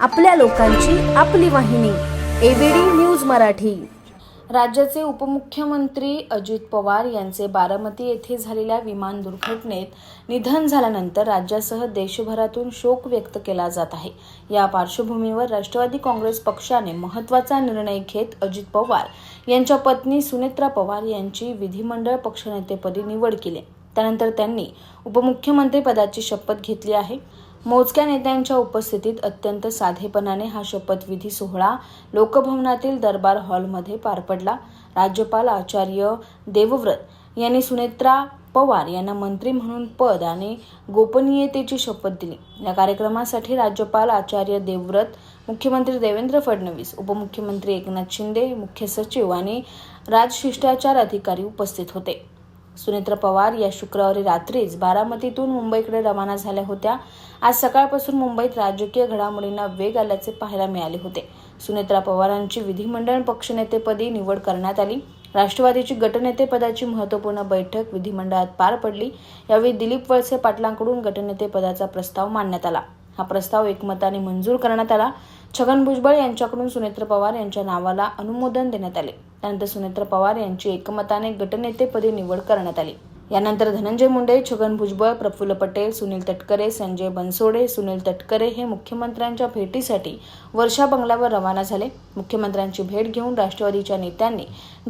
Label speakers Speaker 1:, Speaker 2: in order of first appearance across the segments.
Speaker 1: आपल्या लोकांची आपली वाहिनी एबीडी न्यूज मराठी. राज्याचे उपमुख्यमंत्री अजित पवार यांचे बारामती येथे झालेल्या विमान दुर्घटनेत निधन झाल्यानंतर राज्यासह देशभरातून शोक व्यक्त केला जात आहे. या पार्श्वभूमीवर राष्ट्रवादी काँग्रेस पक्षाने महत्त्वाचा निर्णय घेत अजित पवार यांच्या पत्नी सुनेत्रा पवार यांची विधिमंडळ पक्षनेतेपदी निवड केली. त्यानंतर त्यांनी उपमुख्यमंत्री पदाची शपथ घेतली आहे. मोजक्या नेत्यांच्या उपस्थितीत अत्यंत साधेपणाने हा शपथविधी सोहळा लोकभवनातील दरबार हॉलमध्ये पार पडला. राज्यपाल आचार्य देवव्रत यांनी सुनेत्रा पवार यांना मंत्री म्हणून पद आणि गोपनीयतेची शपथ दिली. या कार्यक्रमासाठी राज्यपाल आचार्य देवव्रत मुख्यमंत्री देवेंद्र फडणवीस उपमुख्यमंत्री एकनाथ शिंदे मुख्य सचिव आणि राजशिष्टाचार अधिकारी उपस्थित होते. सुनेत्र पवार या शुक्रवारी रात्रीच बारामतीतून मुंबईकडे रवाना झाल्या होत्या. आज सकाळपासून मुंबईत राजकीय घडामोडींना वेग आल्याचे पाहायला मिळाले होते. सुनेत्रा पवारांची विधिमंडळ पक्षनेतेपदी निवड करण्यात आली. राष्ट्रवादीची गटनेतेपदाची महत्त्वपूर्ण बैठक विधिमंडळात पार पडली. यावेळी दिलीप वळसे पाटलांकडून गटनेतेपदाचा प्रस्ताव मांडण्यात आला. हा प्रस्ताव एकमताने मंजूर करण्यात आला. छगन भुजबळ यांच्याकडून सुनेत्र पवार यांच्या नावाला अनुमोदन देण्यात आले. त्यानंतर सुनेत्र पवार यांची एकमताने गटनेतेपदी निवड करण्यात आली. यानंतर धनंजय मुंडे छगन भुजबळ प्रफुल्ल पटेल सुनील तटकरे संजय बनसोडे सुनील तटकरे हे मुख्यमंत्र्यांच्या भेटीसाठी वर्षा बंगल्यावर रवाना झाले. मुख्यमंत्र्यांची भेट घेऊन राष्ट्रवादीच्या नेत्यांनी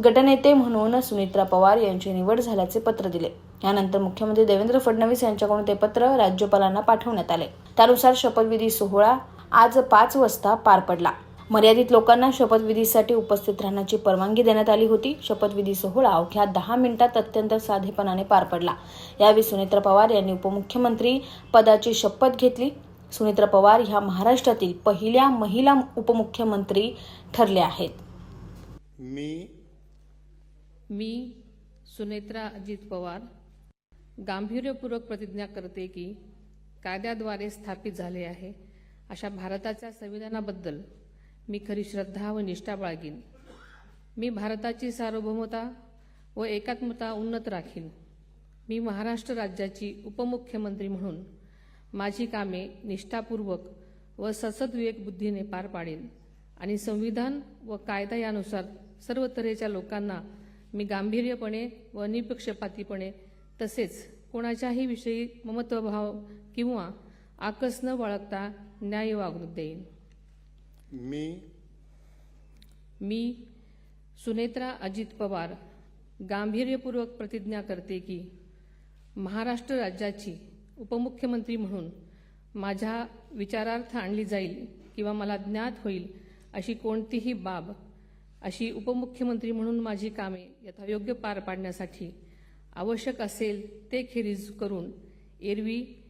Speaker 1: गटनेते म्हणून सुनित्रा पवार यांची निवड झाल्याचे पत्र दिले. यानंतर मुख्यमंत्री देवेंद्र फडणवीस यांच्याकडून ते पत्र राज्यपालांना पाठवण्यात आले. त्यानुसार शपथविधी सोहळा आज पाच वाजता पार पडला. मर्यादित लोकांना शपथविधीसाठी उपस्थित राहण्याची परवानगी देण्यात आली होती. शपथविधी सोहळा अवघ्या दहा मिनिटात अत्यंत साधेपणाने पार पडला. यावेळी सुनेत्र पवार यांनी उपमुख्यमंत्री पदाची शपथ घेतली. सुनेत्र पवार ह्या महाराष्ट्रातील पहिल्या महिला उपमुख्यमंत्री ठरल्या आहेत.
Speaker 2: मी
Speaker 3: मी सुनेत्रा अजित पवार गांभीर्यपूर्वक प्रतिज्ञा करते की कायद्याद्वारे स्थापित झाले आहे. अशा भारताच्या संविधानाबद्दल मी खरी श्रद्धा व निष्ठा बाळगीन. मी भारताची सार्वभौमता व एकात्मता उन्नत राखीन. मी महाराष्ट्र राज्याची उपमुख्यमंत्री म्हणून माझी कामे निष्ठापूर्वक व ससद्विवेक बुद्धीने पार पाडेन आणि संविधान व कायदा यानुसार सर्व तऱ्हेच्या लोकांना मी गांभीर्यपणे व निपक्षपातीपणे तसेच कोणाच्याही विषयी ममत्वभाव किंवा आकस न बाळगता न्याय वागणूक देईन.
Speaker 2: मी
Speaker 3: मी सुनेत्रा अजित पवार गांभीर्यपूर्वक प्रतिज्ञा करते की महाराष्ट्र राज्याची उपमुख्यमंत्री म्हणून माझ्या विचारार्थ आणली जाईल किंवा मला ज्ञात होईल अशी कोणतीही बाब अशी उपमुख्यमंत्री म्हणून माझी कामे यथायोग्य पार पाडण्यासाठी आवश्यक असेल ते खेरीज करून एरवी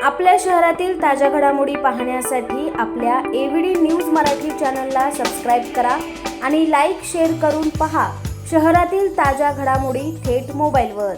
Speaker 1: आपल्या शहरातील ताज्या घडामोडी पाहण्यासाठी आपल्या एव्हीडी न्यूज मराठी चॅनलला सबस्क्राईब करा आणि लाईक शेअर करून पहा शहरातील ताज्या घडामोडी थेट मोबाईलवर.